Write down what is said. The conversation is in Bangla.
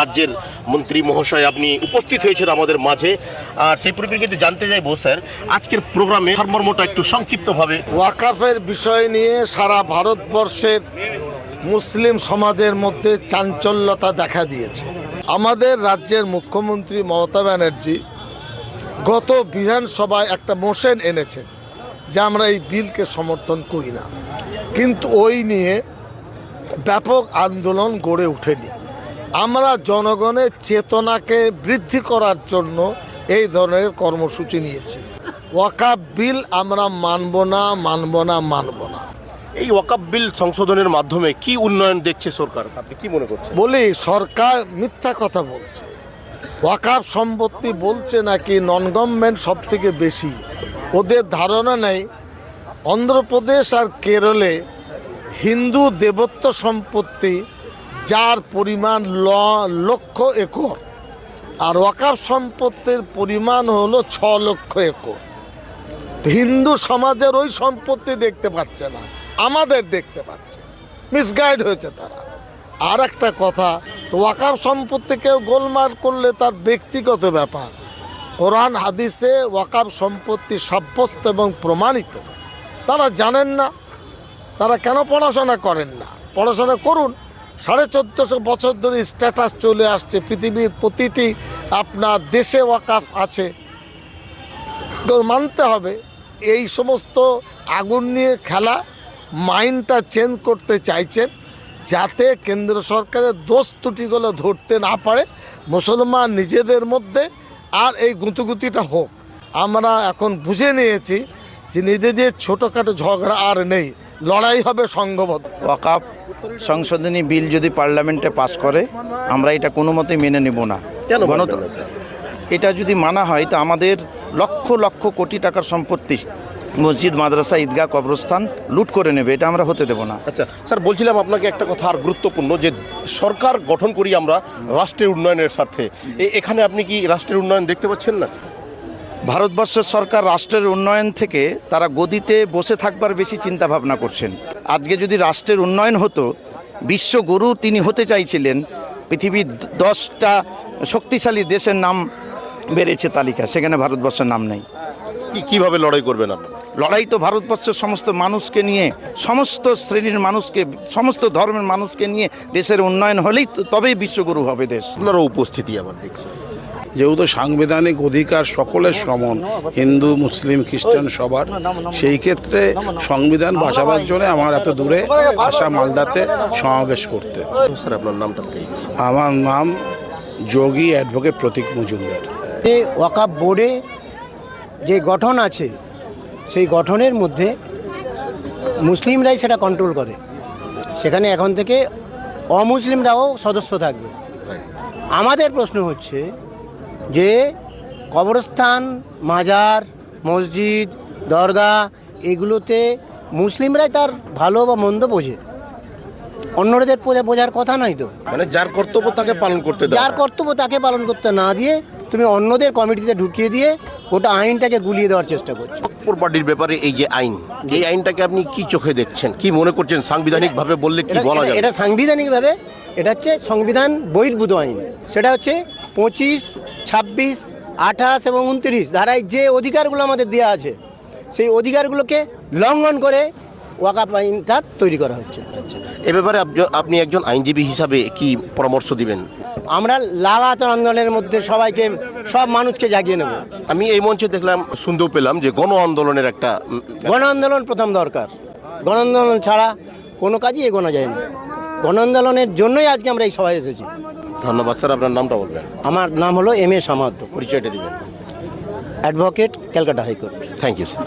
রাজ্যের মন্ত্রী মহাশয় আপনি উপস্থিত হয়েছেন আমাদের মাঝে। আর সেই পরিপ্রেক্ষিতে জানতে চাইব, স্যার, আজকের প্রোগ্রামে মর্মটা একটু সংক্ষিপ্তভাবে। ওয়াকাফের বিষয় নিয়ে সারা ভারতবর্ষের মুসলিম সমাজের মধ্যে চাঞ্চল্যতা দেখা দিয়েছে। আমাদের রাজ্যের মুখ্যমন্ত্রী মমতা ব্যানার্জি গত বিধানসভায় একটা মোশন এনেছেন যে আমরা এই বিলকে সমর্থন করি না। কিন্তু ওই নিয়ে ব্যাপক আন্দোলন গড়ে ওঠেনি। আমরা জনগণের চেতনাকে বৃদ্ধি করার জন্য এই ধরনের কর্মসূচি নিয়েছি। ওয়াকাফ বিল আমরা মানব না মানব না মানব না। এই ওয়াকাপ বিল সংশোধনের মাধ্যমে কি উন্নয়ন দেখছে সরকার? আপনি কি মনে করছেন? বলি সরকার মিথ্যা কথা বলছে। ওয়াকাফ সম্পত্তি বলছে নাকি নন গভর্নমেন্ট সব থেকে বেশি? ওদের ধারণা নেই। অন্ধ্রপ্রদেশ আর কেরলে হিন্দু দেবত্ব সম্পত্তি যার পরিমাণ ল, লক্ষ একর, আর ওয়াকাফ সম্পত্তির পরিমাণ হলো ছ লক্ষ একর। হিন্দু সমাজের ওই সম্পত্তি দেখতে পাচ্ছে না, আমাদের দেখতে পাচ্ছে মিসগাইড হয়েছে তারা। আর একটা কথা, ওয়াকাফ সম্পত্তি কেউ গোলমাল করলে তার ব্যক্তিগত ব্যাপার। কোরআন, হাদিসে ওয়াকাফ সম্পত্তি সাব্যস্ত এবং প্রমাণিত। তারা জানেন না, তারা কেন পড়াশোনা করেন না? পড়াশোনা করুন। সাড়ে চোদ্দোশো বছর ধরে স্ট্যাটাস চলে আসছে, পৃথিবীর প্রতিটি আপনার দেশে ওয়াকাফ আছে। তো মানতে হবে, এই সমস্ত আগুন নিয়ে খেলা মাইন্ডটা চেঞ্জ করতে চাইছেন, যাতে কেন্দ্র সরকারের দোষ ত্রুটিগুলো ধরতে না পারে, মুসলমান নিজেদের মধ্যে, আর এই গুঁতুগুতিটা হোক। আমরা এখন বুঝে নিয়েছি যে নিজেদের ছোটোখাটো ঝগড়া আর নেই। লড়াই হবে সংঘবদ্ধ। ওয়াকাপ সংশোধনী বিল যদি পার্লামেন্টে পাস করে আমরা এটা কোনো মতেই মেনে নেব না? এটা যদি মানা হয় তো আমাদের লক্ষ লক্ষ কোটি টাকার সম্পত্তি মসজিদ মাদ্রাসা ঈদগাহ কবরস্থান লুট করে নেবে এটা আমরা হতে দেব না। আচ্ছা স্যার বলছিলাম আপনাকে একটা কথা আর গুরুত্বপূর্ণ যে সরকার গঠন করি আমরা রাষ্ট্রের উন্নয়নের স্বার্থে। এ- এখানে আপনি কি রাষ্ট্রের উন্নয়ন দেখতে পাচ্ছেন না? ভারতবর্ষের সরকার রাষ্ট্রের উন্নয়ন থেকে তারা গদিতে বসে থাকবার বেশি চিন্তা ভাবনা করছেন। আজকে যদি রাষ্ট্রের উন্নয়ন হতো বিশ্বগুরু তিনি হতে চাইছিলেন পৃথিবীর দশটা শক্তিশালী দেশের নাম বেড়েছে তালিকা সেখানে ভারতবর্ষের নাম নেই। কি কীভাবে লড়াই করবেন আপনি? লড়াই তো ভারতবর্ষের সমস্ত মানুষকে নিয়ে সমস্ত শ্রেণির মানুষকে সমস্ত ধর্মের মানুষকে নিয়ে দেশের উন্নয়ন হলেই তবেই বিশ্বগুরু হবে দেশ। আপনারও উপস্থিতি আবার দেখছি। যেহেতু সাংবিধানিক অধিকার সকলের সমান হিন্দু মুসলিম খ্রিস্টান সবার সেই ক্ষেত্রে সংবিধান বাঁচাবার জন্য আমার এত দূরে আসা মালদাতে সমাবেশ করতে। স্যার আপনার নামটা আমার নাম যোগী অ্যাডভোকেট প্রতীক মজুমদার। যে ওয়াকাপ বোর্ডে যে গঠন আছে সেই গঠনের মধ্যে মুসলিমরাই সেটা কন্ট্রোল করে। সেখানে এখন থেকে অমুসলিমরাও সদস্য থাকবে। আমাদের প্রশ্ন হচ্ছে যে কবরস্থান মাজার মসজিদ দরগা এগুলোতে মুসলিমরাই তার ভালো বা মন্দ বোঝে। অন্যদের বোঝা- বোঝার কথা নয় তো। মানে যার কর্তব্য তাকে পালন করতে যার কর্তব্য তাকে পালন করতে না দিয়ে তুমি অন্যদের কমিটিতে ঢুকিয়ে দিয়ে গোটা আইনটাকে গুলিয়ে দেওয়ার চেষ্টা করছ। অপর পার্টির ব্যাপারে এই যে আইন এই আইনটাকে আপনি কি চোখে দেখছেন? কি মনে করছেন? সাংবিধানিক ভাবে বললে কি বলা যাবে? এটা সাংবিধানিকভাবে এটা হচ্ছে সংবিধান বহির্ভূত আইন। সেটা হচ্ছে পঁচিশ ছাব্বিশ আঠাশ এবং উনত্রিশ ধারায় যে অধিকারগুলো আমাদের দেওয়া আছে সেই অধিকারগুলোকে লঙ্ঘন করে ওয়াকাপ আইনটা তৈরি করা হচ্ছে। এ ব্যাপারে আপনি একজন আইনজীবী হিসাবে কি পরামর্শ দিবেন? আমরা লাগাতার আন্দোলনের মধ্যে সবাইকে সব মানুষকে জাগিয়ে নেব। আমি এই মঞ্চে দেখলাম শুনতেও পেলাম যে গণ আন্দোলনের একটা গণ আন্দোলন প্রথম দরকার। গণ আন্দোলন ছাড়া কোনো কাজই এগোনো যায় না। গণ আন্দোলনের জন্যই আজকে আমরা এই সভায় এসেছি। ধন্যবাদ স্যার আপনার নামটা বলবেন? আমার নাম হলো এম এ সামাদ পরিচয়টা দেবেন। Advocate Calcutta high court. Thank you sir